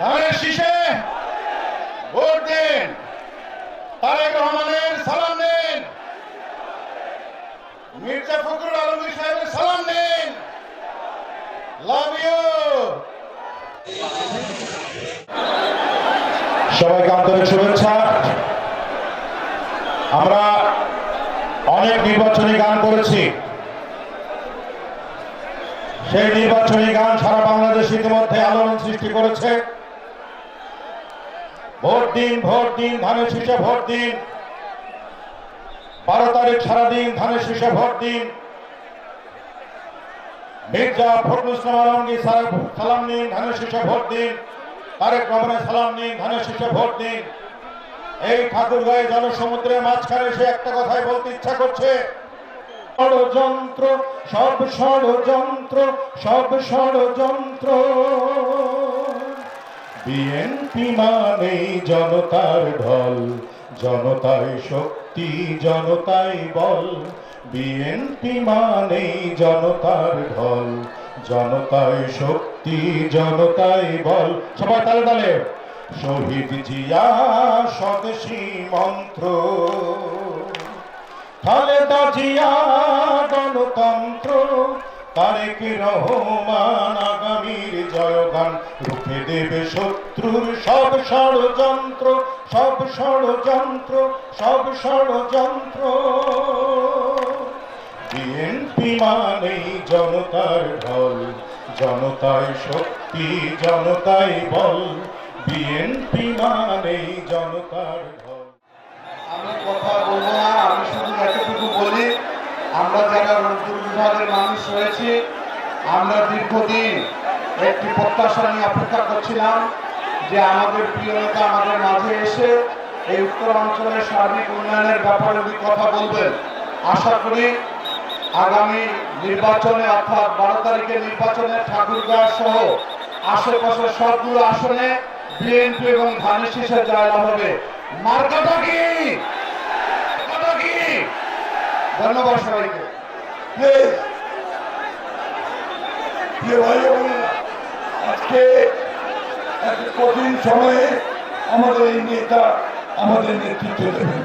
ধানের শীষে ভোট দিন। তারেক রহমানের সালাম দিন। মির্জা ফখরুল সবাইকে আন্তরিক শুভেচ্ছা। আমরা অনেক নির্বাচনী গান করেছি। সেই নির্বাচনী গান সারা বাংলাদেশ ইতিমধ্যে আলোড়ন সৃষ্টি করেছে। ভোট দিন ভোট দিন, ধানের শীষে ভোট দিন। বারো তারিখ সারাদিন ধানের শীষে ভোট দিন। মির্জা ফখরুল সালাম দিন ধানের শীষে ভোট দিন। তারেক রহমানের সালাম দিন ধানের শীষে ভোট দিন। এই ঠাকুরগাঁয়ে জনসমুদ্রের মাঝখানে সে একটা কথাই বলতে ইচ্ছা করছে। ষড়যন্ত্র, সব ষড়যন্ত্র সব ষড়যন্ত্র। বিএনপি মানেই জনতার ঢল, জনতাই শক্তি, জনতাই বল। বিএনপি মানেই জনতার ঢল, জনতাই শক্তি, জনতাই বল। সবাই তালে তালে। শহীদ জিয়া স্বদেশী মন্ত্র। খালেদা জিয়া গণতন্ত্র, তারেক রহমান আগামীর জয়গান। রুখে দেবে শত্রুর সব ষড়যন্ত্র সব ষড়যন্ত্র সব ষড়যন্ত্র। বিএনপি মানেই জনতার ঢল, জনতাই শক্তি, জনতাই বল। বিএনপি মানেই জনতার ঢল। আমি কথা বলব না, আমি শুধু এতটুকু বলি, আমরা যারা রংপুর বিভাগের মানুষ রয়েছি, আমরা দীর্ঘদিন একটি প্রত্যাশা নিয়ে অপেক্ষা করছিলাম যে আমাদের প্রিয় নেতা আমাদের মাঝে এসে এই উত্তরাঞ্চলের সার্বিক উন্নয়নের ব্যাপারে উনি কথা বলবেন। আশা করি আগামী নির্বাচনে, অর্থাৎ বারো তারিখের নির্বাচনে ঠাকুরগাঁও সহ আশেপাশের সবগুলো আসনে বিএনপি এবং ধানের শীষে জয়লাভ হবে। মার্কাটা কি? ধন্যবাদ সবাইকে। আজকে এক কঠিন সময়ে আমাদের এই নেতা আমাদের নেতৃত্ব দেবেন।